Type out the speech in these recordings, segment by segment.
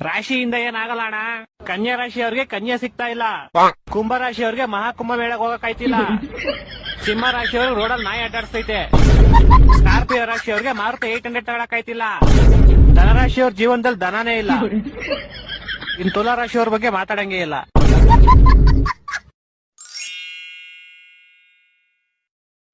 ರಾಶಿಯಿಂದ ಏನಾಗಲ್ಲ ಅಣ್ಣ. ಕನ್ಯಾ ರಾಶಿಯವ್ರಿಗೆ ಕನ್ಯಾ ಸಿಗ್ತಾ ಇಲ್ಲ. ಕುಂಭ ರಾಶಿಯವ್ರಿಗೆ ಮಹಾಕುಂಭ ಮೇಳಕ್ ಹೋಗಕ್ಕಾಯ್ತಿಲ್ಲ ಸಿಂಹ ರಾಶಿಯವ್ರಿಗೆ ರೋಡಲ್ಲಿ ನಾಯಿ ಅಡ್ಡಾಡ್ಸ್ತೈತೆ ಸ್ಕಾರ್ಪಿಯೋ ರಾಶಿಯವ್ರಿಗೆ ಮಾರುತ ಏಟ್ ಹಂಡ್ರೆಡ್ ತಗೊಳ್ಳಾಕಾಯ್ತಿಲ್ಲ ಧನರಾಶಿ ಅವ್ರ ಜೀವನದಲ್ಲಿ ದನನೇ ಇಲ್ಲ. ಇನ್ ತುಲಾ ರಾಶಿಯವ್ರ ಬಗ್ಗೆ ಮಾತಾಡಂಗೇ ಇಲ್ಲ.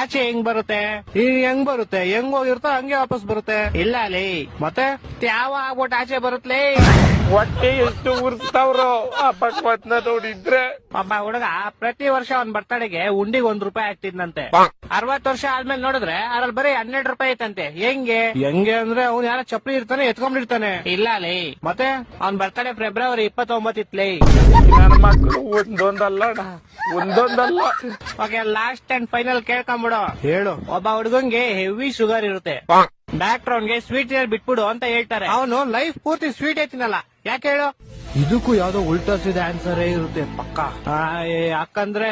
ಆಚೆ ಹೆಂಗ್ ಬರುತ್ತೆ? ಈಗ ಹೆಂಗ್ ಬರುತ್ತೆ? ಹೆಂಗ್ ಹೋಗಿರ್ತ ಹಂಗೆ ವಾಪಸ್ ಬರುತ್ತೆ. ಇಲ್ಲ ಲೇ. ಮತ್ತೆ? ಯಾವ ಆಗ್ಬಿಟ್ಟು ಆಚೆ ಬರುತ್ತಲೇ ಹೊಟ್ಟೆ ಎಷ್ಟು ಉರ್ತವ್ರು ಆ ಭಗವತ್ನ ನೋಡಿದ್ರೆ. ಒಬ್ಬ ಹುಡುಗ ಪ್ರತಿ ವರ್ಷ ಅವ್ನ್ ಬರ್ತಡೆಗೆ ಉಂಡಿಗೆ ಒಂದ್ ರೂಪಾಯಿ ಆಗ್ತಿದ್ನಂತೆ ಅರವತ್ ವರ್ಷ ಆದ್ಮೇಲೆ ನೋಡಿದ್ರೆ ಅದ್ರಲ್ಲಿ ಬರೀ ಹನ್ನೆರಡು ರೂಪಾಯಿ ಐತಂತೆ. ಹೆಂಗೆ? ಹೆಂಗೆ ಅಂದ್ರೆ ಅವ್ನ್ ಯಾರ ಚಪ್ಪಲಿ ಇರ್ತಾನೆ ಎತ್ಕೊಂಡಿರ್ತಾನೆ ಇಲ್ಲ ಲೇ. ಮತ್ತೆ? ಅವ್ನ್ ಬರ್ತಾನೆ ಫೆಬ್ರವರಿ ಇಪ್ಪತ್ತೊಂಬತ್ತು ಇತ್ಲೇ ನನ್ನ ಮಕ್ಕಳು ಒಂದೊಂದಲ್ಲ ಅಣ್ಣ, ಒಂದೊಂದಲ್ಲ. ಓಕೆ ಲಾಸ್ಟ್ ಅಂಡ್ ಫೈನಲ್ ಕೇಳ್ಕೊಂಬಿಡು. ಹೇಳು. ಒಬ್ಬ ಹುಡುಗಂಗೆ ಹೆವಿ ಶುಗರ್ ಇರುತ್ತೆ. ಡಾಕ್ಟರ್ ಅವ್ನ್ಗೆ ಸ್ವೀಟ್ ಬಿಟ್ಬಿಡು ಅಂತ ಹೇಳ್ತಾರೆ. ಅವನು ಲೈಫ್ ಪೂರ್ತಿ ಸ್ವೀಟ್ ಐತಿನಲ್ಲ. ಯಾಕೆ ಹೇಳು? ಇದಕ್ಕೂ ಯಾವ್ದೋ ಉಲ್ಟಾಸಿದ ಆನ್ಸರ್ ಇರುತ್ತೆ ಪಕ್ಕ. ಆ, ಏ, ಯಾಕಂದ್ರೆ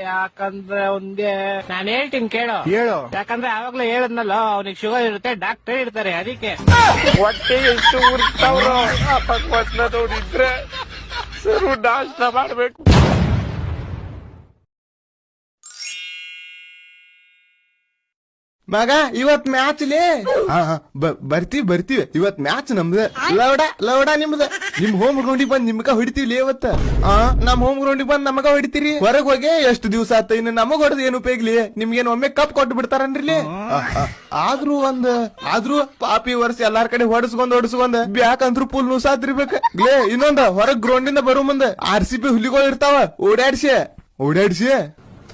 ಯಾಕಂದ್ರೆ ಒಂದೇ ನಾನ್ ಹೇಳ್ತೀನಿ ಕೇಳು. ಹೇಳು. ಯಾಕಂದ್ರೆ ಆವಾಗ್ಲೇ ಹೇಳದ್ನಲ್ಲ ಅವನಿಗೆ ಶುಗರ್ ಇರುತ್ತೆ ಡಾಕ್ಟರ್ ಇರ್ತಾರೆ ಅದಕ್ಕೆ. ಹೊಟ್ಟೆ ಎಷ್ಟು ನೋಡಿದ್ರೆ ಸರು ನಾಶ ಮಾಡ್ಬೇಕು. ಮಗ, ಇವತ್ ಮ್ಯಾಚ್ ಲೇ? ಬರ್ತಿವಿ, ಬರ್ತೀವಿ. ಇವತ್ ಮ್ಯಾಚ್ ನಮ್ದ. ಲೌಡ ಲೌಡ ನಿಮ್ದ. ನಿಮ್ ಹೋಮ್ ಗ್ರೌಂಡಿಗೆ ಬಂದ್ ನಿಮ್ಗ ಹೊಡಿತೀವಿ ಇವತ್ತ? ಆ, ನಮ್ ಹೋಮ್ ಗ್ರೌಂಡಿಗೆ ಬಂದ್ ನಮಗ ಹೊಡಿತೀರಿ? ಹೊರಗ್ ಹೋಗಿ ಎಷ್ಟು ದಿವಸ ಆತ, ಇನ್ನು ನಮಗ್ ಹೊಡೆದ್ ಏನು ಉಪಯೋಗ್ಲಿ ನಿಮ್ಗೇನ್ ಒಮ್ಮೆ ಕಪ್ ಕೊಟ್ಟು ಬಿಡ್ತಾರನ್ರಿ ಆದ್ರೂ ಒಂದ್, ಆದ್ರೂ ಪಾಪಿ ವರ್ಷ ಎಲ್ಲಾರ್ ಕಡೆ ಹೊಡಸ್ಕೊಂಡ್ ಬ್ಯಾಕ್ ಪುಲ್ ನುಸಾತಿರ್ಬೇಕ ಲೇ, ಇನ್ನೊಂದ, ಹೊರಗ್ ಗ್ರೌಂಡಿಂದ ಬರೋ ಮುಂದೆ ಆರ್ ಸಿ ಬಿ ಹುಲಿಗಳು ಇರ್ತಾವ. ಓಡಾಡ್ಸಿ ಓಡಾಡ್ಸಿ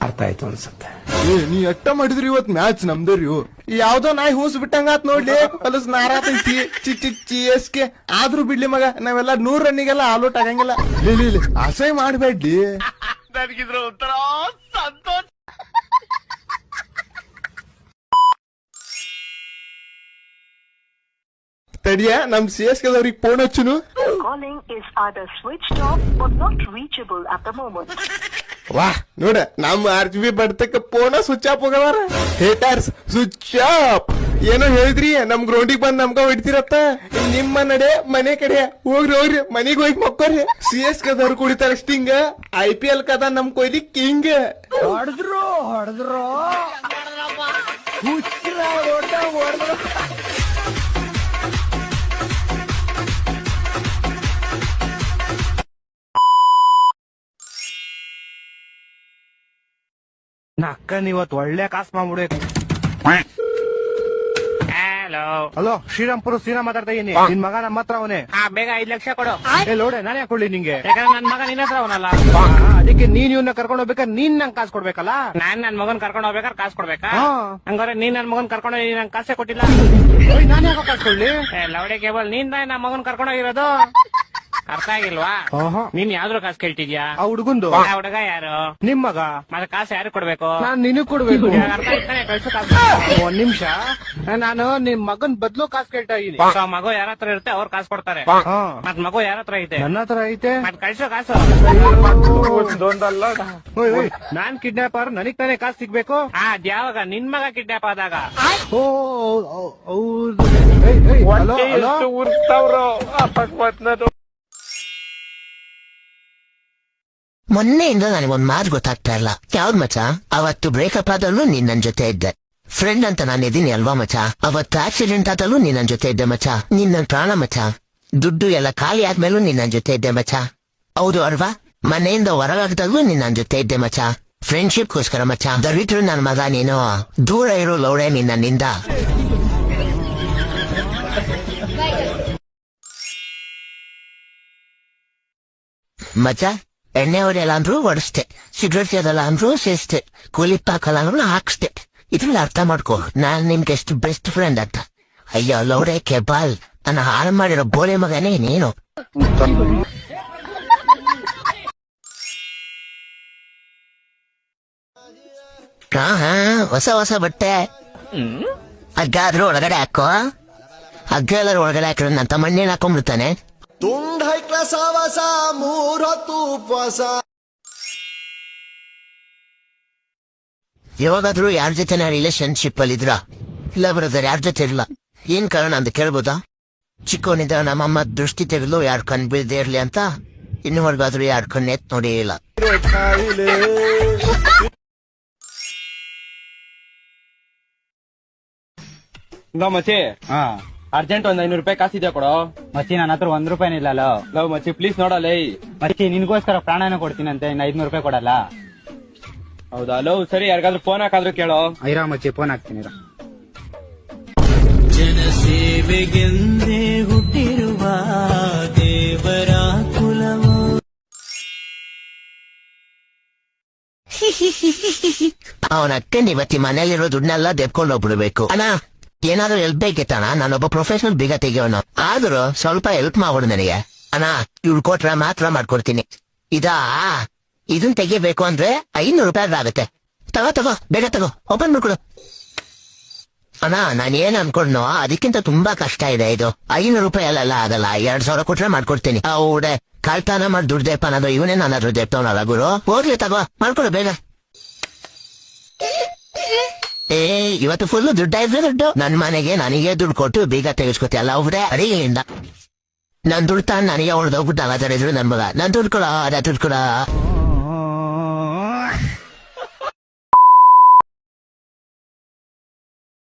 ಅರ್ಥ ಆಯ್ತು ಅನ್ಸುತ್ತೆ. ಏ ನೀ ಎಟ್ಟ ಮಾಡಿದ್ರಿ ಇವತ್ ಮ್ಯಾಚ್ ನಮ್ದರಿ ಯಾವ್ದೋ ನಾಯಿ ಹೂಸ್ ಬಿಟ್ಟಂಗಾತ್ ನೋಡ್ಲಿ. ಹೊಲಸ್ ನಾರಾತೈತಿ ಚಿ ಚಿ ಚಿ ಎಸ್ ಕೆ ಆದ್ರೂ ಬಿಡ್ಲಿ ಮಗ ನಾವೆಲ್ಲ ನೂರ್ ರನ್ನಿಗೆಲ್ಲ ಆಲ್ಔಟ್ ಆಗಂಗಿಲ್ಲ. ಇಲ್ಲಿ ಇಲ್ಲಿ ಲೇ, ಅಸಹ್ಯ ಮಾಡ್ಬೇಡ್ಲಿ. ನನಗಿದ್ರ ಒಂಥರ ಸಂತೋಷ. ತಡಿಯ ನಮ್ ಸಿ ಎಸ್ ಕೆದವ್ರಿಗೆ phone ಹಚ್ಚುನು? Calling is either switch off or not reachable at the moment. ವಾ ನೋಡ, ನಮ್ಮ ಆರ್ ಜಿ ಬಿ ಬಡ್ತಕ್ಕ ಪೋನ ಸ್ವಿಚ್ ಆಫ್ ಹೋಗವಾರ. ಹೇಟರ್ಸ್ ಸ್ವಿಚ್ ಆಫ್ ಏನೋ ಹೇಳಿದ್ರಿ, ನಮ್ ಗ್ರೌಂಡಿಗೆ ಬಂದ್ ನಮ್ಗ ಹೊಡಿತಿರತ್ತ? ನಿಮ್ಮ ನಡೆ, ಮನೆ ಕಡೆ. ಹೋಗ್ರಿ ಹೋಗ್ರಿ, ಮನಿಗ್ ಹೋಗಿ ಮಕ್ಕೋರಿ. ಸಿ ಎಸ್ ಕದವ್ರು ಕುಡಿತಾರ ಸ್ಟಿಂಗ್ ಐ ಪಿ ಎಲ್ ಕದ ನಮ್ ಕೊಯ್ಲಿ ಕಿಂಗ್. ಹೊಡೆದ್ರು ಹೊಡೆದ್ರು. ನಕ್ಕನ್ ಇವತ್ ಒಳ್ಳೆ ಕಾಸ್ ಮಾಡ್ಬಿಡ್ಬೇಕು. ಹಲೋ ಹಲೋ ಶ್ರೀರಾಮ್ಪುರ ಸೀನಾ ಮಾತಾಡ್ತಾ ಇದೀನಿ. ನಿನ್ ಮಗ ನಮ್ಮ ಹತ್ರ ಅವನೇ. ಹಾ ಬೇಗ ಐದ್ ಲಕ್ಷ ಕೊಡು. ಏ ಲೋಡೆ ನಾನೇ ಕೊಡ್ಲಿ ನಿಂಗೆ. ಯಾಕಂದ್ರೆ ನನ್ ಮಗ ನಿನ್ನ ಹತ್ರ ಅವನಲ್ಲ. ಅದಕ್ಕೆ ನೀನ್ ಇವನ್ನ ಕರ್ಕೊಂಡು ಹೋಗ್ಬೇಕಾದ್ರೆ ನೀನ್ ನಂಗೆ ಕಾಸು ಕೊಡ್ಬೇಕಲ್ಲ? ನಾನ್ ನನ್ ಮಗನ್ ಕರ್ಕೊಂಡು ಹೋಗ್ಬೇಕಾದ್ರೆ ಕಾಸು ಕೊಡ್ಬೇಕಾ? ಹಂಗಾರೆ ನೀನ್ ನನ್ ಮಗನ್ ಕರ್ಕೊಂಡು ಹೋಗಿ ನಂಗೆ ಕಾಸೇ ಕೊಟ್ಟಿಲ್ಲ. ನಾನೇ ಯಾಕೆ ಕಾಸು ಕೊಡ್ಲಿ? ಲವಡೆ ಕೇಬಲ್ ನೀನ್ ತಾನೇ ನನ್ ಮಗನ್ ಕರ್ಕೊಂಡು ಹೋಗಿರೋದು. ಅರ್ಥ ಆಗಿಲ್ವಾ? ನೀನ್ ಯಾವ್ದ್ರ ಕಾಸು ಕೇಳ್ತಿದ್ಯಾ? ಆ ಹುಡುಗಂದು? ಆ ಹುಡುಗ ಯಾರು? ನಿಮ್ ಮಗ? ಮತ್ತೆ ಕಾಸು ಯಾರು ಕೊಡ್ಬೇಕು? ನಾನ್ ನಿನಗ್ ಕೊಡ್ಬೇಕು. ಅರ್ಥ ಆಯ್ತಾನೆ ಕಳ್ಸು ಕಾಸು ಒಂದ್ ನಿಮಿಷ. ನಾನು ನಿಮ್ ಮಗನ್ ಬದ್ಲು ಕಾಸು ಕೇಳ್ತಾ ಇದೀನಿ. ಮಗು ಯಾರ ಹತ್ರ ಇರುತ್ತೆ ಅವ್ರು ಕಾಸು ಕೊಡ್ತಾರೆ. ಮತ್ ಮಗು ಯಾರ ಹತ್ರ ಐತೆ? ನನ್ನ ಹತ್ರ ಐತೆ. ಮತ್ ಕಳ್ಸೋ ಕಾಸು? ನಾನ್ ಕಿಡ್ನಾಪ್ ನಾನ್ ಕಿಡ್ನಾಪರ್ ನನಗ್ ತಾನೇ ಕಾಸು ಸಿಗ್ಬೇಕು? ಅದ್ ಯಾವಾಗ ನಿನ್ ಮಗ ಕಿಡ್ನಾಪ್ ಆದಾಗ. ಓ ಹೌದು ಹಲೋ ಎಷ್ಟು ಅಕಸ್ಮಾತ್ ಭಗವತ್ನ ಮೊನ್ನೆಯಿಂದ ನನಗೊಂದ್ ಮಾತು ಗೊತ್ತಾಗ್ತಾ ಇಲ್ಲ. ಯಾವ್ದ್ ಮಚ ಅವತ್ತು ಬ್ರೇಕಪ್ ಆದಲ್ಲೂ ನೀನ್ ನನ್ ಜೊತೆ ಇದ್ದೆ. ಫ್ರೆಂಡ್ ಅಂತ ನಾನು ಇದ್ದೀನಿ ಅಲ್ವಾ ಮಚ ಅವತ್ತು ಆಕ್ಸಿಡೆಂಟ್ ಆದಲ್ಲೂ ನೀನ್ ನನ್ ಜೊತೆ ಇದ್ದೆ ಮಚ ನೀನ್ ನನ್ ಪ್ರಾಣ ಮಚ ದುಡ್ಡು ಎಲ್ಲ ಖಾಲಿ ಆದ್ಮೇಲೂ ನೀನ್ ನನ್ ಜೊತೆ ಇದ್ದೆ ಮಚ ಹೌದು ಅಲ್ವಾ ಮನೆಯಿಂದ ಹೊರಗಾಗ್ದಾಗ್ಲೂ ನೀನ್ ನನ್ ಜೊತೆ ಇದ್ದೆ ಮಚ ಫ್ರೆಂಡ್ಶಿಪ್ಗೋಸ್ಕರ ಮಚ ದರಿದ್ರು ನನ್ನ ಮಗ ನೀನು. ದೂರ ಇರೋ ಲೌಡೆ ನೀನ್ ನನ್ನಿಂದ. ಮಚ ಎಣ್ಣೆ ಹೊಡೆಯಲ್ಲ ಅಂದ್ರೂ ಹೊಡಿಸ್ತೆ ಸಿಗರೇಟ್ ಸೇದಲ್ಲ ಅಂದ್ರೂ ಸೇಸ್ತೆ ಕೂಲಿಪ್ ಹಾಕಲ್ಲ ಅಂದ್ರೂ ಹಾಕ್ಸ್ತೆ. ಇದ್ರಲ್ಲಿ ಅರ್ಥ ಮಾಡ್ಕೋ ನಾನ್ ನಿಮ್ಗೆ ಎಷ್ಟು ಬೆಸ್ಟ್ ಫ್ರೆಂಡ್ ಅಂತ. ಅಯ್ಯೋ ಲೌಡೆ ಕೆಬಾಲ್ ನನ್ನ ಹಾಳು ಮಾಡಿರೋ ಬೋಲೆ ಮಗನೇ ನೀನು. ಹಾ ಹಾ ಹೊಸ ಹೊಸ ಬಟ್ಟೆ. ಹಗ್ಗ ಆದ್ರೂ ಒಳಗಡೆ ಹಾಕೋ. ಹಗ್ಗ ಎಲ್ಲರೂ ಒಳಗಡೆ ಹಾಕಿದ್ರೆ ನನ್ನ ತಮ್ಮಣ್ಣೇನ್ ಹಾಕೊಂಡ್ಬಿಡ್ತಾನೆ. ತುಂಡ್ ಹೈಕ್ಲ ಸಾವಾಸ ಮೂರ್ ಹೊತ್ತು ಉಪವಾಸ. ಯಾವಾಗಾದ್ರೂ ಯಾರ ಜೊತೆ ರಿಲೇಶನ್ಶಿಪ್ ಅಲ್ಲಿ ಇದ್ರ ಇಲ್ಲ ಬ್ರದರ್ ಯಾರ ಜೊತೆ ಇರಲ್ಲ ಏನ್ ಕಾರಣ ಅಂತ ಕೇಳ್ಬೋದಾ? ಚಿಕ್ಕವನಿದ್ದ ನಮ್ಮಮ್ಮ ದೃಷ್ಟಿ ತೆಗೆದು ಯಾರ್ ಕಣ್ ಬೀಳದೆ ಇರ್ಲಿ ಅಂತ. ಇನ್ನುವರೆಗಾದ್ರೂ ಯಾರ್ ಕಣ್ ಎತ್ ನೋಡಿ ಇಲ್ಲ. ನಮ್ಮ ಹಾ. ಅರ್ಜೆಂಟ್ ಒಂದ್ ಐನೂರು ರೂಪಾಯಿ ಕಾಸಿದ್ಯಾ ಕೊಡೋ? ಮಚ್ಚಿ ನನ್ನ ಹತ್ರ ಒಂದ್ ರೂಪಾಯಿ ಇಲ್ಲ ಅಲೋ ಲವ್ ಮಚ್ಚಿ ಪ್ಲೀಸ್ ನೋಡಲ್ಲ ಮಚ್ಚಿ ನಿನ್ಗೋಸ್ಕರ ಪ್ರಾಣನ ಕೊಡ್ತೀನಂತೆ ಇನ್ನು ಐದ್ನೂರು ರೂಪಾಯಿ ಕೊಡಲ್ಲ. ಹೌದಾ? ಅಲೋ ಸರಿ ಯಾರಿಗಾದ್ರೂ ಫೋನ್ ಹಾಕಾದ್ರೂ ಕೇಳೋ. ಐರಾ ಮಚ್ಚಿ ಫೋನ್ ಹಾಕ್ತೀನಿ ಇರು. ಅವನ ಅಕ್ಕಂಡ್ ಇವತ್ತಿ ಮನೆಯಲ್ಲಿರೋ ದುಡ್ಡನ್ನೆಲ್ಲ ದೆಬ್ಕೊಂಡು ಹೋಗ್ಬಿಡ್ಬೇಕು ಅಣ್ಣ ಏನಾದ್ರೂ ಹೆಲ್ಪ್ ಬೇಕಿತ್ತಣ್ಣ? ನಾನೊಬ್ಬ ಪ್ರೊಫೆಷನಲ್ ಬೀಗ ತೆಗಿಯೋಣ ಆದ್ರೂ ಸ್ವಲ್ಪ ಹೆಲ್ಪ್ ಮಾಡೋಣ ನನಗೆ. ಅಣ್ಣ ಇವ್ರು ಕೊಟ್ರೆ ಮಾತ್ರ ಮಾಡ್ಕೊಡ್ತೀನಿ. ಇದಾ? ಇದನ್ ತೆಗಿಬೇಕು ಅಂದ್ರೆ ಐನೂರು ರೂಪಾಯಿ ಆಗುತ್ತೆ. ತಗೋ ತಗೋ, ಬೇಗ ತಗೋ. ಓಪನ್ ಮಾಡ್ಕೊಡು. ಅಣ್ಣ, ನಾನು ಏನ್ ಅನ್ಕೊಂಡ್ನೋ, ಅದಕ್ಕಿಂತ ತುಂಬಾ ಕಷ್ಟ ಇದೆ ಇದು. ಐನೂರು ರೂಪಾಯಿ ಅಲ್ಲೆಲ್ಲ ಆಗಲ್ಲ. ಎರಡ್ ಸಾವಿರ ಕೊಟ್ರೆ ಮಾಡ್ಕೊಡ್ತೀನಿ. ಓಡೆ ಕಳ್ತಾನ ಮಾಡಿ ದುಡ್ದೆಪ್ಪ ಅನ್ನೋದು ಇವನೇ ನಾನು ಹತ್ರ ದೆಪ್ತವನಲ್ಲ ಗುರು. ಹೋಗ್ಲಿ, ತಗೋ. ಮಾಡ್ಕೊಡು, ಬೇಗ. ಏ ಇವತ್ತು ಫುಲ್ ದುಡ್ಡ ಇದ್ರೆ ದುಡ್ಡು? ನನ್ ಮನೆಗೆ ನನಗೆ ದುಡ್ಡು ಕೊಟ್ಟು ಬೀಗ ತೆಗೆಸ್ಕೊತಿ ಅಲ್ಲ ಅವ್ರೆ ಅಡಿಗೆಯಿಂದ ನನ್ ದುಡ್ಡು ತಾನು ನನಗೆ ಹೊಡೆದೋಗ್ಬಿಟ್ಟು ಅಲ್ಲ ಇದ್ರು ನನ್ ಮಗ. ನನ್ ದುಡ್ಡು ಕೊಡ, ಅದ ದುಡ್ಡು ಕೊಡ.